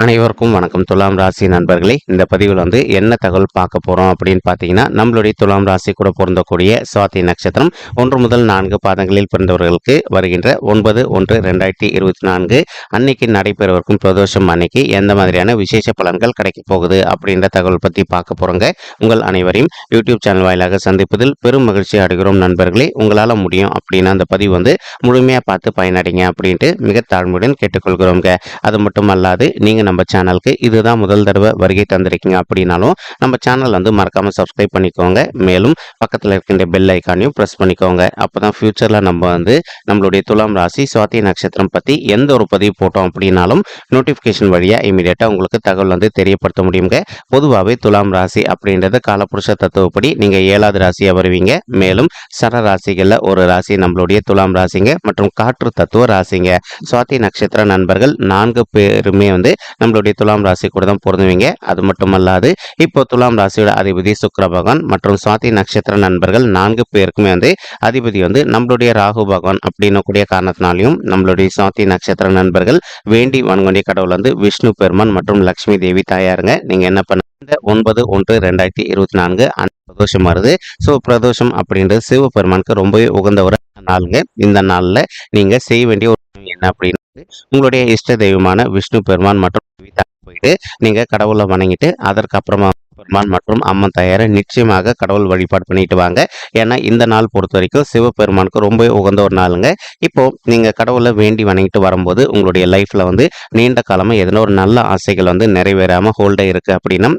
அனைவருக்கும் வணக்கம். துலாம் ராசி நண்பர்களே இந்த பதிவில் வந்து என்ன தகவல் பார்க்க போகிறோம் அப்படின்னு பார்த்தீங்கன்னா நம்மளுடைய துலாம் ராசி கூட பொருந்தக்கூடிய சுவாதி நட்சத்திரம் ஒன்று முதல் நான்கு பாதங்களில் பிறந்தவர்களுக்கு வருகின்ற ஒன்பது ஒன்று ரெண்டாயிரத்தி இருபத்தி நான்கு அன்னைக்கு நடைபெறவிருக்கும் பிரதோஷம் அன்னைக்கு எந்த மாதிரியான விசேஷ பலன்கள் கிடைக்க போகுது அப்படின்ற தகவல் பற்றி பார்க்க போகிறோங்க உங்கள் அனைவரையும் யூடியூப் சேனல் வாயிலாக சந்திப்பதில் பெரும் மகிழ்ச்சி அடைகிறோம் நண்பர்களே. உங்களால் முடியும் அப்படின்னா அந்த பதிவு வந்து முழுமையாக பார்த்து பயனடைங்க அப்படின்ட்டு மிக தாழ்மையுடன் கேட்டுக்கொள்கிறோங்க. அது மட்டும் அல்லாது நீங்கள் நம்ம சேனலுக்கு இதுதான் முதல் தடவை வருகை தந்திருக்கீங்க அப்படின்னாலும் நம்ம சேனல் வந்து மறக்காமல் சப்ஸ்கிரைப் பண்ணிக்கோங்க. மேலும் பக்கத்தில் இருக்கின்ற பெல் ஐக்கானையும் ப்ரெஸ் பண்ணிக்கோங்க. அப்போ தான் ஃப்யூச்சரில் நம்ம வந்து நம்மளுடைய துலாம் ராசி சுவாதி நட்சத்திரம் பற்றி எந்த ஒரு பதிவு போட்டோம் அப்படின்னாலும் நோட்டிஃபிகேஷன் வழியாக இமீடியட்டாக உங்களுக்கு தகவல் வந்து தெரியப்படுத்த முடியுங்க. பொதுவாகவே துலாம் ராசி அப்படின்றது காலப்புருஷ தத்துவப்படி நீங்கள் ஏழாவது ராசியாக வருவீங்க. மேலும் சர ராசிகளில் ஒரு ராசி நம்மளுடைய துலாம் ராசிங்க மற்றும் காற்று தத்துவ ராசிங்க. சுவாதி நட்சத்திர நண்பர்கள் நான்கு பேருமே வந்து நம்மளுடைய துலாம் ராசி கூட தான் பொருந்துவீங்க. அது மட்டுமல்லாது இப்போ துலாம் ராசியோட அதிபதி சுக்கர பகவான் மற்றும் சுவாதி நட்சத்திர நண்பர்கள் நான்கு பேருக்குமே வந்து அதிபதி வந்து நம்மளுடைய ராகு பகவான் அப்படின்னு கூடிய காரணத்தினாலையும் நம்மளுடைய சுவாதி நட்சத்திர நண்பர்கள் வேண்டி வன்கொண்டிய கடவுள் வந்து விஷ்ணு பெருமான் மற்றும் லக்ஷ்மி தேவி தாயாருங்க. நீங்க என்ன பண்ண ஒன்பது ஒன்று ரெண்டாயிரத்தி இருபத்தி நான்கு அந்த பிரதோஷம் வருது. ஸோ பிரதோஷம் அப்படின்றது சிவபெருமானுக்கு ரொம்பவே உகந்த ஒரு நாளுங்க. இந்த நாளில் நீங்க செய்ய வேண்டிய ஒரு என்ன அப்படின்னு உங்களுடைய இஷ்ட தெய்வமான விஷ்ணு பெருமான் மற்றும் போயிட்டு நீங்கள் கடவுளை வணங்கிட்டு அதற்கப்புறமா பெருமான் மற்றும் அம்மன் தாயாரை நிச்சயமாக கடவுள் வழிபாடு பண்ணிட்டு வாங்க. ஏன்னா இந்த நாள் பொறுத்த வரைக்கும் சிவபெருமானுக்கு ரொம்ப உகந்த ஒரு நாளுங்க. இப்போ நீங்கள் கடவுளை வேண்டி வணங்கிட்டு வரும்போது உங்களுடைய லைஃப்ல வந்து நீண்ட காலமாக எதனா ஒரு நல்ல ஆசைகள் வந்து நிறைவேறாமல் ஹோல்டாக இருக்குது அப்படின்னா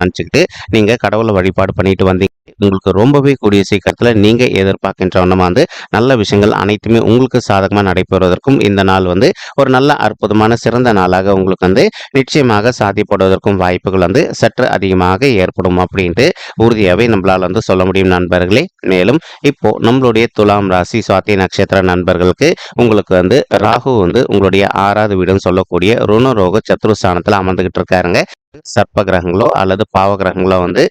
நினச்சிக்கிட்டு நீங்கள் கடவுளை வழிபாடு பண்ணிட்டு வந்தீங்க. உங்களுக்கு ரொம்பவே கூடிய சீக்கிரத்தில் நீங்கள் எதிர்பார்க்கின்ற வண்ணமாக வந்து நல்ல விஷயங்கள் அனைத்துமே உங்களுக்கு சாதகமாக நடைபெறுவதற்கும் இந்த நாள் வந்து ஒரு நல்ல அற்புதமான சிறந்த நாளாக உங்களுக்கு வந்து நிச்சயமாக சாத்தியப்படுவதற்கும் வாய்ப்புகள் வந்து சற்று அதிகமாக ஏற்படும் அப்படின்ட்டு உறுதியாகவே நம்மளால் வந்து சொல்ல முடியும் நண்பர்களே. மேலும் இப்போ நம்மளுடைய துலாம் ராசி சுவாதி நட்சத்திர நண்பர்களுக்கு உங்களுக்கு வந்து ராகு வந்து உங்களுடைய ஆறாவது வீடுன்னு சொல்லக்கூடிய ருணரோக சத்ருஸ்தானத்தில் அமர்ந்துகிட்டு இருக்காருங்க. சர்ப்ப கிரகங்களோ அல்லது பாவ கிரகங்களோ வந்து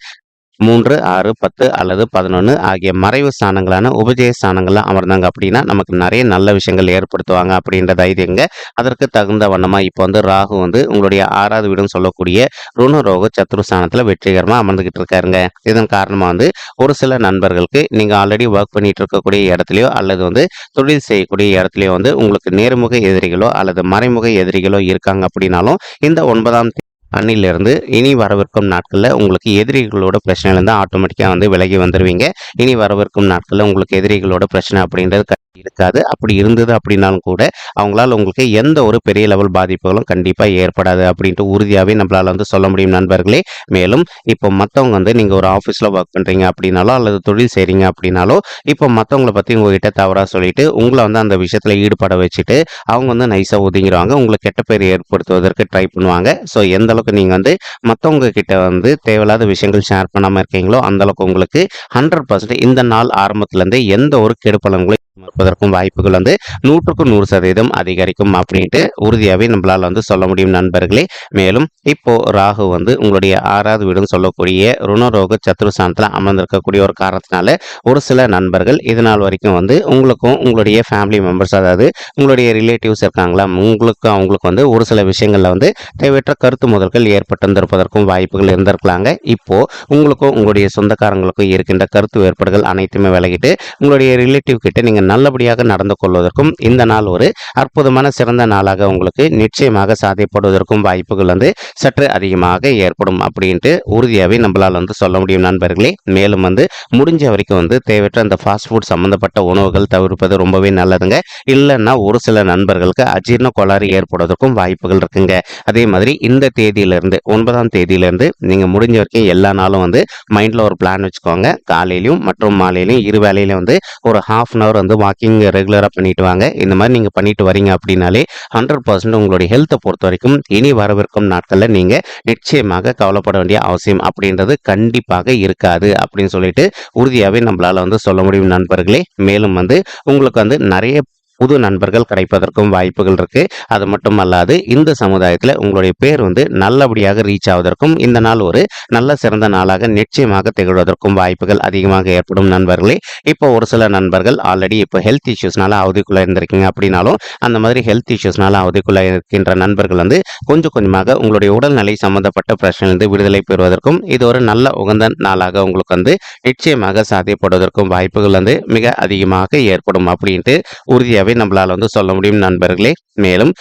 மூன்று ஆறு பத்து அல்லது பதினொன்று ஆகிய மறைவு ஸ்தானங்களான உபஜய ஸ்தானங்கள்ல அமர்ந்தாங்க அப்படின்னா நமக்கு நிறைய நல்ல விஷயங்கள் ஏற்படுத்துவாங்க அப்படின்ற தைரியங்க. அதற்கு தகுந்த வண்ணமாக இப்போ வந்து ராகு வந்து உங்களுடைய ஆறாவது வீடுன்னு சொல்லக்கூடிய ருணரோக சத்ருஸ்தானத்துல வெற்றிகரமாக அமர்ந்துகிட்டு இருக்காருங்க. இதன் காரணமாக வந்து ஒரு சில நண்பர்களுக்கு நீங்கள் ஆல்ரெடி ஒர்க் பண்ணிட்டு இருக்கக்கூடிய இடத்துலையோ அல்லது வந்து தொழில் செய்யக்கூடிய இடத்துலையோ வந்து உங்களுக்கு நேர்முக எதிரிகளோ அல்லது மறைமுக எதிரிகளோ இருக்காங்க அப்படின்னாலும் இந்த ஒன்பதாம் அன்னிலிருந்து இனி வரவிருக்கும் நாட்களில் உங்களுக்கு எதிரிகளோட பிரச்சனையிலேருந்து ஆட்டோமேட்டிக்காக வந்து விலகி வந்துடுவீங்க இனி வரவிருக்கும் நாட்களில் உங்களுக்கு எதிரிகளோட பிரச்சனை அப்படின்றது இருக்காது. அப்படி இருந்தது அப்படின்னாலும் கூட அவங்களால் உங்களுக்கு எந்த ஒரு பெரிய லெவல் பாதிப்புகளும் கண்டிப்பாக ஏற்படாது அப்படின்ட்டு உறுதியாகவே நம்மளால் வந்து சொல்ல முடியும் நண்பர்களே. மேலும் இப்போ மற்றவங்க வந்து நீங்கள் ஒரு ஆஃபீஸில் ஒர்க் பண்ணுறீங்க அப்படின்னாலோ அல்லது தொழில் செய்கிறீங்க அப்படின்னாலோ இப்போ மற்றவங்கள பற்றி உங்ககிட்ட தவறாக சொல்லிட்டு உங்களை வந்து அந்த விஷயத்தில் ஈடுபட வச்சுட்டு அவங்க வந்து நைஸாக ஒதுங்கிடுவாங்க உங்களுக்கு கெட்ட பேர் ஏற்படுத்துவதற்கு ட்ரை பண்ணுவாங்க. ஸோ எந்த அளவுக்கு நீங்கள் வந்து மற்றவங்க கிட்ட வந்து தேவையில்லாத விஷயங்கள் ஷேர் பண்ணாமல் இருக்கீங்களோ அந்த அளவுக்கு உங்களுக்கு ஹண்ட்ரட் பர்சன்ட் இந்த நாள் ஆரம்பத்துலேருந்தே எந்த ஒரு கெடுப்பலங்களும் இருப்பதற்கும் வாய்ப்புகள் வந்து நூற்றுக்கு நூறு சதவீதம் அதிகரிக்கும் அப்படின்ட்டு உறுதியாகவே நம்மளால் வந்து சொல்ல முடியும் நண்பர்களே. மேலும் இப்போ ராகு வந்து உங்களுடைய ஆறாவது வீடுன்னு சொல்லக்கூடிய ருணரோக சத்ருஸ்தானத்தில் அமர்ந்திருக்கக்கூடிய ஒரு காரணத்தினால ஒரு சில நண்பர்கள் இது நாள் வரைக்கும் வந்து உங்களுக்கும் உங்களுடைய ஃபேமிலி மெம்பர்ஸ் அதாவது உங்களுடைய ரிலேட்டிவ்ஸ் இருக்காங்களா உங்களுக்கு அவங்களுக்கு வந்து ஒரு சில விஷயங்களில் வந்து தேவையற்ற கருத்து முதல்கள் ஏற்பட்டிருந்திருப்பதற்கும் வாய்ப்புகள் இருந்திருக்கலாங்க. இப்போ உங்களுக்கும் உங்களுடைய சொந்தக்காரங்களுக்கும் இருக்கின்ற கருத்து வேறுபாடுகள் அனைத்துமே விலகிட்டு உங்களுடைய ரிலேட்டிவ் கிட்ட நீங்கள் நல்லபடியாக நடந்து கொள்வதற்கும் இந்த நாள் ஒரு அற்புதமான சிறந்த நாளாக உங்களுக்கு நிச்சயமாக சாதிப்படுவதற்கும் வாய்ப்புகள் வந்து சற்று அதிகமாக ஏற்படும் அப்படின்ட்டு உறுதியாகவே நம்மளால் வந்து சொல்ல முடியும் நண்பர்களே. மேலும் வந்து முடிஞ்ச வரைக்கும் வந்து தேவையற்ற அந்த ஃபாஸ்ட் ஃபுட் சம்மந்தப்பட்ட உணவுகள் தவிர்ப்பது ரொம்பவே நல்லதுங்க. இல்லைன்னா ஒரு சில நண்பர்களுக்கு அஜீரண கோளாறு ஏற்படுவதற்கும் வாய்ப்புகள் இருக்குங்க. அதே மாதிரி இந்த தேதியிலிருந்து ஒன்பதாம் தேதியிலிருந்து நீங்கள் முடிஞ்ச வரைக்கும் எல்லா நாளும் வந்து மைண்டில் ஒரு பிளான் வச்சுக்கோங்க. காலையிலையும் மற்றும் மாலையிலையும் இரு வேலையிலையும் வந்து ஒரு ஹாஃப் அன் ஹவர் வந்து வாக்கிங் ரெகுலராக பண்ணிட்டு வாங்க. இந்த மாதிரி நீங்கள் பண்ணிட்டு வரீங்க அப்படின்னாலே ஹண்ட்ரட் பர்சன்ட் உங்களுடைய ஹெல்த்தை பொறுத்த வரைக்கும் இனி வரவிருக்கும் நாட்களில் நீங்கள் நிச்சயமாக கவலைப்பட வேண்டிய அவசியம் அப்படின்றது கண்டிப்பாக இருக்காது அப்படின்னு சொல்லிட்டு உறுதியாகவே நம்மளால் வந்து சொல்ல முடியும் நண்பர்களே. மேலும் வந்து உங்களுக்கு வந்து நிறைய புது நண்பர்கள் கிடைப்பதற்கும் வாய்ப்புகள் இருக்கு. அது மட்டும் அல்லாது இந்த சமுதாயத்தில் உங்களுடைய பேர் வந்து நல்லபடியாக ரீச் ஆவதற்கும் இந்த நாள் ஒரு நல்ல சிறந்த நாளாக நிச்சயமாக திகழ்வதற்கும் வாய்ப்புகள் அதிகமாக ஏற்படும் நண்பர்களே. இப்போ ஒரு சில நண்பர்கள் ஆல்ரெடி இப்போ ஹெல்த் இஷ்யூஸ்னால அவதிக்குள்ளே இருந்திருக்கீங்க அப்படின்னாலும் அந்த மாதிரி ஹெல்த் இஷ்யூஸ்னால அவதிக்குள்ளே இருக்கின்ற நண்பர்கள் வந்து கொஞ்சம் கொஞ்சமாக உங்களுடைய உடல்நிலை சம்பந்தப்பட்ட பிரச்சனையிலிருந்து விடுதலை பெறுவதற்கும் இது ஒரு நல்ல உகந்த நாளாக உங்களுக்கு வந்து நிச்சயமாக சாத்தியப்படுவதற்கும் வாய்ப்புகள் வந்து மிக அதிகமாக ஏற்படும் அப்படின்ட்டு உறுதியாக உறுதியாகவே நம்மளால் வந்து சொல்ல முடியும் நண்பர்களே. மேலும்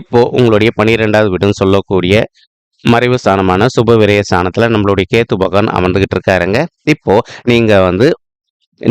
இப்போ உங்களுடைய பனிரெண்டாவது வீடுன்னு சொல்லக்கூடிய மறைவு ஸ்தானமான சுப விரய ஸ்தானத்தில் நம்மளுடைய கேத்து பகவான் அமர்ந்துகிட்டு இருக்காருங்க. இப்போ நீங்கள் வந்து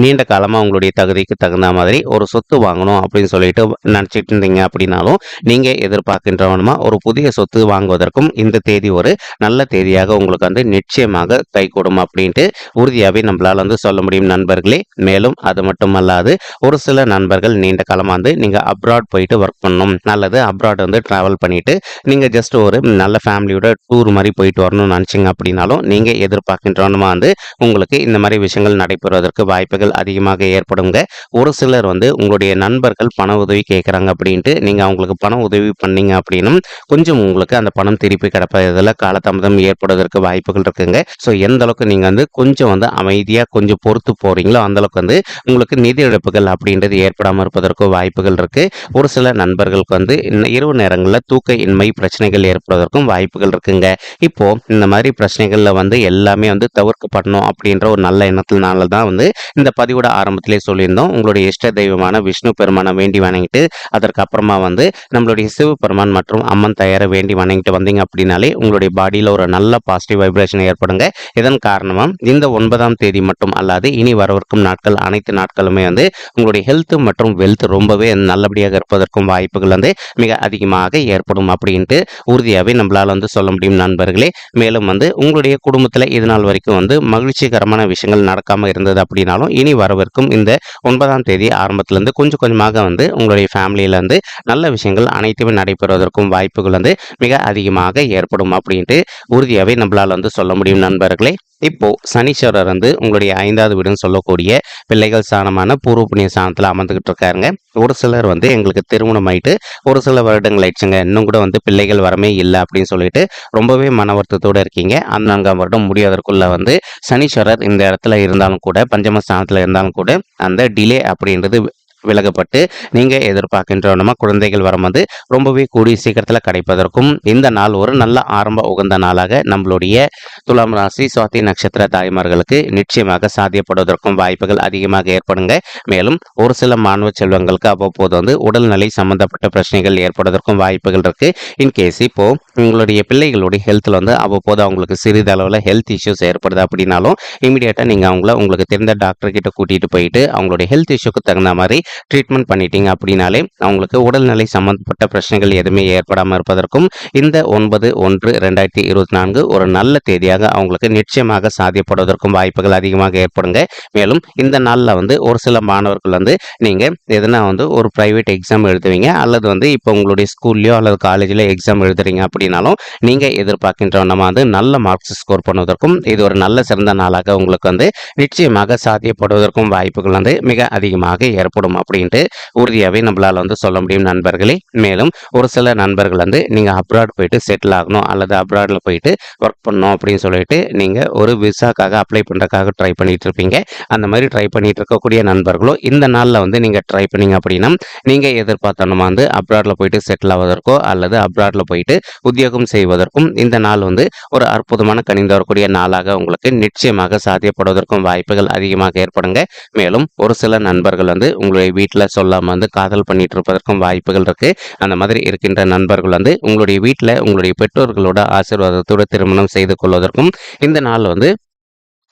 நீண்ட காலமாக உங்களுடைய தகுதிக்கு தகுந்த மாதிரி ஒரு சொத்து வாங்கணும் அப்படின்னு சொல்லிட்டு நினச்சிட்டு இருந்தீங்க அப்படின்னாலும் நீங்கள் எதிர்பார்க்கின்றவனுமா ஒரு புதிய சொத்து வாங்குவதற்கும் இந்த தேதி ஒரு நல்ல தேதியாக உங்களுக்கு வந்து நிச்சயமாக கை கூடும் அப்படின்ட்டு உறுதியாகவே நம்மளால் வந்து சொல்ல முடியும் நண்பர்களே. மேலும் அது மட்டும் அல்லாது ஒரு சில நண்பர்கள் நீண்ட காலமாக வந்து நீங்கள் அப்ராட் போயிட்டு ஒர்க் பண்ணணும். நல்லது அப்ராட் வந்து ட்ராவல் பண்ணிட்டு நீங்கள் ஜஸ்ட் ஒரு நல்ல ஃபேமிலியோட டூர் மாதிரி போயிட்டு வரணும்னு நினச்சிங்க அப்படின்னாலும் நீங்கள் எதிர்பார்க்கின்றவனுமா வந்து உங்களுக்கு இந்த மாதிரி விஷயங்கள் நடைபெறுவதற்கு வாய்ப்புகள் அதிகமாக ஏற்படுங்க. ஒரு சிலர் வந்து உங்களுடைய நண்பர்கள் பண உதவி கேட்குறாங்க அப்படின்ட்டு நீங்கள் அவங்களுக்கு பண உதவி பண்ணீங்க அப்படின்னும் கொஞ்சம் உங்களுக்கு அந்த பணம் திருப்பி கிடப்பதில் காலதாமதம் ஏற்படுவதற்கு வாய்ப்புகள் இருக்குங்க. ஸோ எந்த அளவுக்கு நீங்கள் வந்து கொஞ்சம் வந்து அமைதியாக கொஞ்சம் பொறுத்து போகிறீங்களோ அந்த அளவுக்கு வந்து உங்களுக்கு நிதி இழப்புகள் அப்படின்றது ஏற்படாமல் இருப்பதற்கு வாய்ப்புகள் இருக்கு. ஒரு சில நண்பர்களுக்கு வந்து இரவு நேரங்களில் தூக்க இன்மை பிரச்சனைகள் ஏற்படுவதற்கும் வாய்ப்புகள் இருக்குங்க. இப்போ இந்த மாதிரி பிரச்சனைகள்ல வந்து எல்லாமே வந்து தவிர்க்கப்படணும் அப்படின்ற ஒரு நல்ல எண்ணத்தினால தான் வந்து இந்த பதிவோட ஆரம்பத்திலே சொல்லியிருந்தோம் உங்களுடைய இஷ்ட தெய்வமான விஷ்ணு பெருமானை வேண்டி வணங்கிட்டு அதற்கப்புறமா வந்து நம்மளுடைய சிவபெருமான் மற்றும் அம்மன் தயாரை வேண்டி வணங்கிட்டு வந்தீங்க அப்படின்னாலே உங்களுடைய பாடியில் ஒரு நல்ல பாசிட்டிவ் வைப்ரேஷன் ஏற்படுங்க. இதன் காரணமாக இந்த ஒன்பதாம் தேதி மட்டும் அல்லாது இனி வரவிருக்கும் நாட்கள் அனைத்து நாட்களுமே வந்து உங்களுடைய ஹெல்த் மற்றும் வெல்த் ரொம்பவே நல்லபடியாக இருப்பதற்கும் வாய்ப்புகள் வந்து மிக அதிகமாக ஏற்படும் அப்படின்ட்டு உறுதியாகவே நம்மளால் வந்து சொல்ல முடியும் நண்பர்களே. மேலும் வந்து உங்களுடைய குடும்பத்தில் இது நாள் வரைக்கும் வந்து மகிழ்ச்சிகரமான விஷயங்கள் நடக்காமல் இருந்தது அப்படின்னாலும் இனி வரவிருக்கும் இந்த ஒன்பதாம் தேதி ஆரம்பத்திலேருந்து கொஞ்சம் கொஞ்சமாக வந்து உங்களுடைய ஃபேமிலியிலேருந்து நல்ல விஷயங்கள் அனைத்துமே நடைபெறுவதற்கும் வாய்ப்புகள் வந்து மிக அதிகமாக ஏற்படும் அப்படின்ட்டு உறுதியாகவே நம்மளால் வந்து சொல்ல முடியும் நண்பர்களே. இப்போ சனீஸ்வரர் வந்து உங்களுடைய ஐந்தாவது வீடுன்னு சொல்லக்கூடிய பிள்ளைகள் ஸ்தானமான பூர்வ புண்ணிய ஸ்தானத்தில் அமர்ந்துகிட்டு இருக்காருங்க. ஒரு சிலர் வந்து எங்களுக்கு திருமணம் ஆயிட்டு ஒரு சில வருடங்கள் ஆயிடுச்சுங்க. இன்னும் கூட வந்து பிள்ளைகள் வரமே இல்லை அப்படின்னு சொல்லிட்டு ரொம்பவே மன வருத்தத்தோடு இருக்கீங்க. அந்த நான்காம் வருடம் முடியாதற்குள்ள வந்து சனீஸ்வரர் இந்த இடத்துல இருந்தாலும் கூட பஞ்சம ஸ்தானத்தில் இருந்தாலும் கூட அந்த டிலே அப்படின்றது விலகப்பட்டு நீங்கள் எதிர்பார்க்கின்றவனமா குழந்தைகள் வரம் வந்து ரொம்பவே கூடிய சீக்கிரத்தில் கிடைப்பதற்கும் இந்த நாள் ஒரு நல்ல ஆரம்ப உகந்த நாளாக நம்மளுடைய துலாம் ராசி சுவாதி நட்சத்திர தாய்மார்களுக்கு நிச்சயமாக சாத்தியப்படுவதற்கும் வாய்ப்புகள் அதிகமாக ஏற்படுங்க. மேலும் ஒரு சில மாணவ செல்வங்களுக்கு அவ்வப்போது வந்து உடல்நிலை சம்பந்தப்பட்ட பிரச்சனைகள் ஏற்படுவதற்கும் வாய்ப்புகள் இருக்கு. இன்கேஸ் இப்போ உங்களுடைய பிள்ளைகளுடைய ஹெல்த்தில் வந்து அவ்வப்போது அவங்களுக்கு சிறிதளவில் ஹெல்த் இஷ்யூஸ் ஏற்படுது அப்படின்னாலும் இமீடியட்டாக நீங்கள் அவங்கள உங்களுக்கு தெரிந்த டாக்டர் கிட்ட கூட்டிகிட்டு போயிட்டு அவங்களுடைய ஹெல்த் இஷ்யூக்கு தகுந்த மாதிரி ட்ரீட்மெண்ட் பண்ணிட்டீங்க அப்படின்னாலே அவங்களுக்கு உடல்நிலை சம்பந்தப்பட்ட பிரச்சனைகள் எதுவுமே ஏற்படாமல் இருப்பதற்கும் இந்த ஒன்பது ஒன்று ரெண்டாயிரத்தி இருபத்தி நான்கு ஒரு நல்ல தேதியாக அவங்களுக்கு நிச்சயமாக சாதியப்படுவதற்கும் வாய்ப்புகள் அதிகமாக ஏற்படுங்க. மேலும் இந்த நாளில் வந்து ஒரு சில மாணவர்கள் வந்து நீங்கள் எதனா வந்து ஒரு ப்ரைவேட் எக்ஸாம் எழுதுவீங்க அல்லது வந்து இப்போ உங்களுடைய ஸ்கூல்லையோ அல்லது காலேஜில் எக்ஸாம் எழுதுறீங்க அப்படின்னாலும் நீங்கள் எதிர்பார்க்கின்ற நம்ம வந்து நல்ல மார்க்ஸ் ஸ்கோர் பண்ணுவதற்கும் இது ஒரு நல்ல சிறந்த நாளாக உங்களுக்கு வந்து நிச்சயமாக சாத்தியப்படுவதற்கும் வாய்ப்புகள் வந்து மிக அதிகமாக ஏற்படும் அப்படின்ட்டு உறுதியாகவே நம்மளால் வந்து சொல்ல முடியும் நண்பர்களே. மேலும் ஒரு சில நண்பர்கள் வந்து நீங்கள் அப்ராட் போயிட்டு செட்டில் ஆகணும் அல்லது அப்ராடில் போயிட்டு ஒர்க் பண்ணணும் அப்படின்னு சொல்லிட்டு நீங்கள் ஒரு விசாக்காக அப்ளை பண்ணுறதுக்காக ட்ரை பண்ணிகிட்டு இருப்பீங்க அந்த மாதிரி ட்ரை பண்ணிகிட்டு இருக்கக்கூடிய நண்பர்களும் இந்த நாளில் வந்து நீங்கள் ட்ரை பண்ணிங்க அப்படின்னா நீங்கள் எதிர்பார்த்தனமா வந்து அப்ராடில் போயிட்டு செட்டில் ஆவதற்கோ அல்லது அப்ராடில் போயிட்டு உத்தியோகம் செய்வதற்கும் இந்த நாள் வந்து ஒரு அற்புதமான கணிந்து வரக்கூடிய நாளாக உங்களுக்கு நிச்சயமாக சாத்தியப்படுவதற்கும் வாய்ப்புகள் அதிகமாக ஏற்படுங்க. மேலும் ஒரு சில நண்பர்கள் வந்து உங்களுடைய வீட்டில் சொல்லாமல் வந்து காதல் பண்ணிட்டு இருப்பதற்கும் வாய்ப்புகள் இருக்குது அந்த மாதிரி இருக்கின்ற நண்பர்கள் வந்து உங்களுடைய வீட்டில் உங்களுடைய பெற்றோர்களோட ஆசீர்வாதத்தோட திருமணம் செய்து கொள்வதற்கும் இந்த நாள் வந்து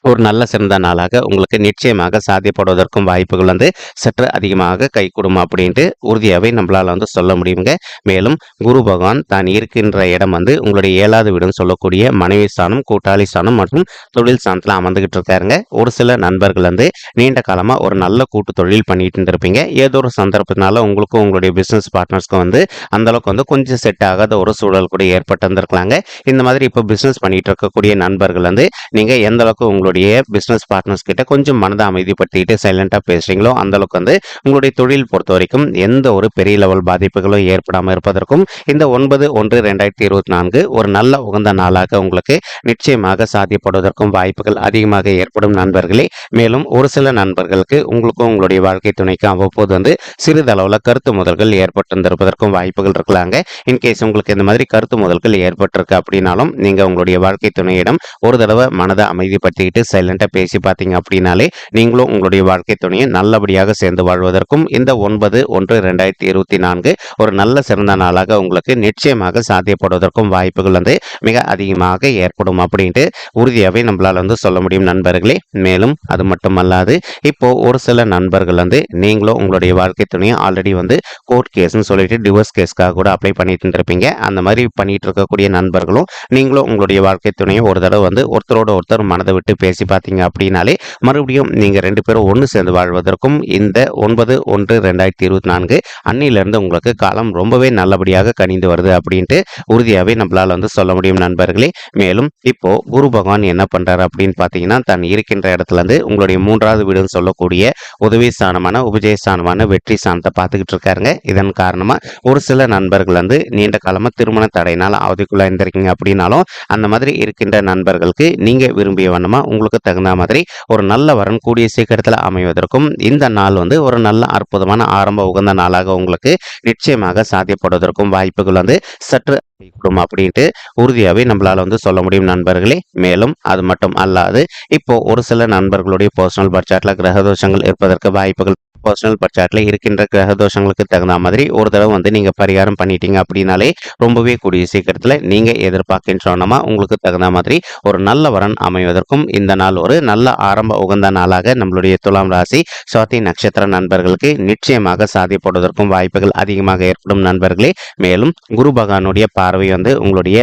ஒரு நல்ல சிறந்த நாளாக உங்களுக்கு நிச்சயமாக சாத்தியப்படுவதற்கும் வாய்ப்புகள் வந்து சற்று அதிகமாக கைகூடும் அப்படின்ட்டு உறுதியாகவே நம்மளால் வந்து சொல்ல முடியுங்க. மேலும் குரு பகவான் தான் இருக்கின்ற இடம் வந்து உங்களுடைய ஏழாவது வீடுன்னு சொல்லக்கூடிய மனைவி ஸ்தானம் கூட்டாளி ஸ்தானம் மற்றும் தொழில் ஸ்தானத்தில் அமர்ந்துகிட்டு இருக்காருங்க. ஒரு சில நண்பர்கள் வந்து நீண்ட காலமாக ஒரு நல்ல கூட்டு தொழில் பண்ணிட்டு இருந்திருப்பீங்க. ஏதோ ஒரு சந்தர்ப்பத்தினால உங்களுக்கும் உங்களுடைய பிஸ்னஸ் பார்ட்னர்ஸ்க்கும் வந்து அந்தளவுக்கு வந்து கொஞ்சம் செட் ஆகாத ஒரு சூழல் கூட ஏற்பட்டு இருந்திருக்கலாங்க இந்த மாதிரி இப்போ பிஸ்னஸ் பண்ணிட்டு இருக்கக்கூடிய நண்பர்கள் வந்து நீங்கள் எந்த அளவுக்கு உங்களுடைய உங்களுடைய பிஸ்னஸ் பார்ட்னர்ஸ் கிட்ட கொஞ்சம் மனதை அமைதிப்படுத்திக்கிட்டு சைலண்டாக பேசுகிறீங்களோ அந்த அளவுக்கு வந்து உங்களுடைய தொழில் பொறுத்த வரைக்கும் எந்த ஒரு பெரிய லெவல் பாதிப்புகளும் ஏற்படாமல் இருப்பதற்கும் இந்த ஒன்பது ஒன்று ரெண்டாயிரத்தி இருபத்தி நான்கு ஒரு நல்ல உகந்த நாளாக உங்களுக்கு நிச்சயமாக சாத்தியப்படுவதற்கும் வாய்ப்புகள் அதிகமாக ஏற்படும் நண்பர்களே. மேலும் ஒரு சில நண்பர்களுக்கு உங்களுக்கும் உங்களுடைய வாழ்க்கை துணைக்கும் அவ்வப்போது வந்து சிறிதளவில் கருத்து முதல்கள் ஏற்பட்டிருந்திருப்பதற்கும் வாய்ப்புகள் இருக்கலாங்க. இன்கேஸ் உங்களுக்கு இந்த மாதிரி கருத்து முதல்கள் ஏற்பட்டிருக்கு அப்படின்னாலும் நீங்கள் உங்களுடைய வாழ்க்கை துணையிடம் ஒரு தடவை மனதை அமைதிப்படுத்திக்கிட்டு சைலண்டாக பேசி பார்த்தீங்க அப்படின்னாலே நீங்களும் உங்களுடைய வாழ்க்கை துணையை நல்லபடியாக சேர்ந்து வாழ்வதற்கும் இந்த ஒன்பது ஒன்று ரெண்டாயிரத்தி இருபத்தி நான்கு ஒரு நல்ல சிறந்த நாளாக உங்களுக்கு நிச்சயமாக சாத்தியப்படுவதற்கும் வாய்ப்புகள் வந்து மிக அதிகமாக ஏற்படும் அப்படின்ட்டு உறுதியாகவே நம்மளால் வந்து சொல்ல முடியும் நண்பர்களே. மேலும் அது மட்டுமல்லாது இப்போ ஒரு சில நண்பர்கள் வந்து நீங்களும் உங்களுடைய வாழ்க்கை துணையை ஆல்ரெடி வந்து கோர்ட் கேஸ்ன்னு சொல்லிட்டு டிவோர்ஸ் கேஸ்க்காக கூட அப்ளை பண்ணிட்டு இருப்பீங்க அந்த மாதிரி பண்ணிட்டு இருக்கக்கூடிய நண்பர்களும் நீங்களும் உங்களுடைய வாழ்க்கை துணையை ஒரு தடவை வந்து ஒருத்தரோட ஒருத்தர் மனதை விட்டு பேசி பார்த்தீங்க அப்படின்னாலே மறுபடியும் நீங்கள் ரெண்டு பேரும் ஒன்று சேர்ந்து வாழ்வதற்கும் இந்த ஒன்பது ஒன்று ரெண்டாயிரத்தி இருபத்தி நான்கு அன்னிலிருந்து உங்களுக்கு காலம் ரொம்பவே நல்லபடியாக கணிந்து வருது அப்படின்ட்டு உறுதியாகவே நம்மளால் வந்து சொல்ல முடியும் நண்பர்களே. மேலும் இப்போ குரு பகவான் என்ன பண்ணுறாரு அப்படின்னு பார்த்தீங்கன்னா தான் இருக்கின்ற இடத்துல இருந்து உங்களுடைய மூன்றாவது வீடுன்னு சொல்லக்கூடிய உதவி ஸ்தானமான உபஜய ஸ்தானமான வெற்றி ஸ்தானத்தை பார்த்துக்கிட்டு இருக்காருங்க. இதன் காரணமாக ஒரு சில நண்பர்கள் வந்து நீண்ட காலமாக திருமண தடையினால் அவதிக்குள்ளே இருந்திருக்கீங்க அப்படின்னாலும் அந்த மாதிரி இருக்கின்ற நண்பர்களுக்கு நீங்கள் விரும்பிய வண்ணமாக உங்களுக்கு தகுந்த மாதிரி ஒரு நல்ல வரன் கூடிய சீக்கிரத்தில் அமைவதற்கும் இந்த நாள் வந்து ஒரு நல்ல அற்புதமான ஆரம்ப உகந்த நாளாக உங்களுக்கு நிச்சயமாக சாத்தியப்படுவதற்கும் வாய்ப்புகள் வந்து சற்று கூடும் அப்படின்ட்டு உறுதியாகவே நம்மளால் வந்து சொல்ல முடியும் நண்பர்களே. மேலும் அது மட்டும் அல்லாது இப்போ ஒரு சில நண்பர்களுடைய பர்சனல் பட்ஜெட்டில் கிரகதோஷங்கள் இருப்பதற்கு வாய்ப்புகள் பர்சனல் பட்ஜெட்டில் இருக்கின்ற கிரக தோஷங்களுக்கு தகுந்த மாதிரி ஒரு தடவை வந்து நீங்கள் பரிகாரம் பண்ணிட்டீங்க அப்படின்னாலே ரொம்பவே கூடிய சீக்கிரத்தில் நீங்கள் எதிர்பார்க்கின்றோன்னா உங்களுக்கு தகுந்த மாதிரி ஒரு நல்ல வரன் அமைவதற்கும் இந்த நாள் ஒரு நல்ல ஆரம்ப உகந்த நாளாக நம்மளுடைய துலாம் ராசி சுவாதி நட்சத்திர நண்பர்களுக்கு நிச்சயமாக சாதிப்படுவதற்கும் வாய்ப்புகள் அதிகமாக ஏற்படும் நண்பர்களே. மேலும் குரு பகவானுடைய பார்வை வந்து உங்களுடைய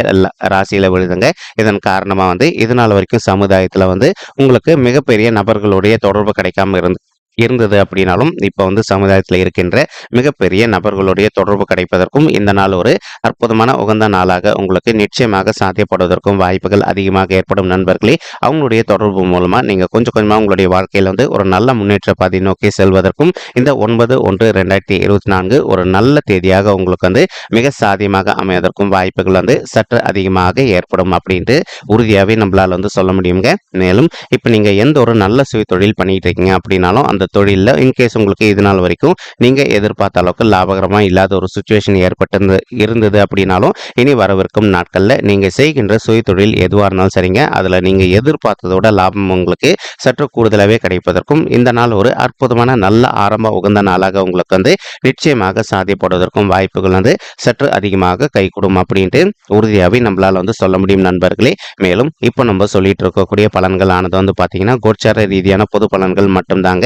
ராசியில் விழுதுங்க. இதன் காரணமாக வந்து இதனால் வரைக்கும் சமுதாயத்தில் வந்து உங்களுக்கு மிகப்பெரிய நபர்களுடைய தொடர்பு கிடைக்காம இருந்து இருந்தது அப்படின்னாலும் இப்போ வந்து சமுதாயத்தில் இருக்கின்ற மிகப்பெரிய நபர்களுடைய தொடர்பு கிடைப்பதற்கும் இந்த நாள் ஒரு அற்புதமான உகந்த நாளாக உங்களுக்கு நிச்சயமாக சாத்தியப்படுவதற்கும் வாய்ப்புகள் அதிகமாக ஏற்படும் நண்பர்களே. அவங்களுடைய தொடர்பு மூலமாக நீங்கள் கொஞ்சம் கொஞ்சமாக உங்களுடைய வாழ்க்கையில் வந்து ஒரு நல்ல முன்னேற்ற பாதை நோக்கி செல்வதற்கும் இந்த ஒன்பது ஒன்று ரெண்டாயிரத்தி இருபத்தி நான்கு ஒரு நல்ல தேதியாக உங்களுக்கு வந்து மிக சாதியமாக அமைவதற்கும் வாய்ப்புகள் வந்து சற்று அதிகமாக ஏற்படும் அப்படின்ட்டு உறுதியாகவே நம்மளால் வந்து சொல்ல முடியுங்க. மேலும் இப்போ நீங்கள் எந்த ஒரு நல்ல சுய தொழில் பண்ணிட்டு இருக்கீங்க அப்படின்னாலும் அந்த தொழிலில் இன்கேஸ் உங்களுக்கு இது நாள் வரைக்கும் நீங்கள் எதிர்பார்த்த அளவுக்கு லாபகரமாக இல்லாத ஒரு சுச்சுவேஷன் ஏற்பட்டு இருந்தது அப்படின்னாலும் இனி வரவிருக்கும் நாட்களில் நீங்கள் செய்கின்ற சுய தொழில் எதுவாக இருந்தாலும் சரிங்க. அதில் நீங்கள் எதிர்பார்த்ததோட லாபம் உங்களுக்கு சற்று கூடுதலாகவே கிடைப்பதற்கும் இந்த நாள் ஒரு அற்புதமான நல்ல ஆரம்ப உகந்த நாளாக உங்களுக்கு வந்து நிச்சயமாக சாத்தியப்படுவதற்கும் வாய்ப்புகள் வந்து சற்று அதிகமாக கைகூடும் அப்படின்ட்டு உறுதியாகவே நம்மளால் வந்து சொல்ல முடியும் நண்பர்களே. மேலும் இப்போ நம்ம சொல்லிட்டு இருக்கக்கூடிய பலன்கள் ஆனது வந்து பார்த்தீங்கன்னா கோச்சார ரீதியான பொது பலன்கள் மட்டும்தாங்க.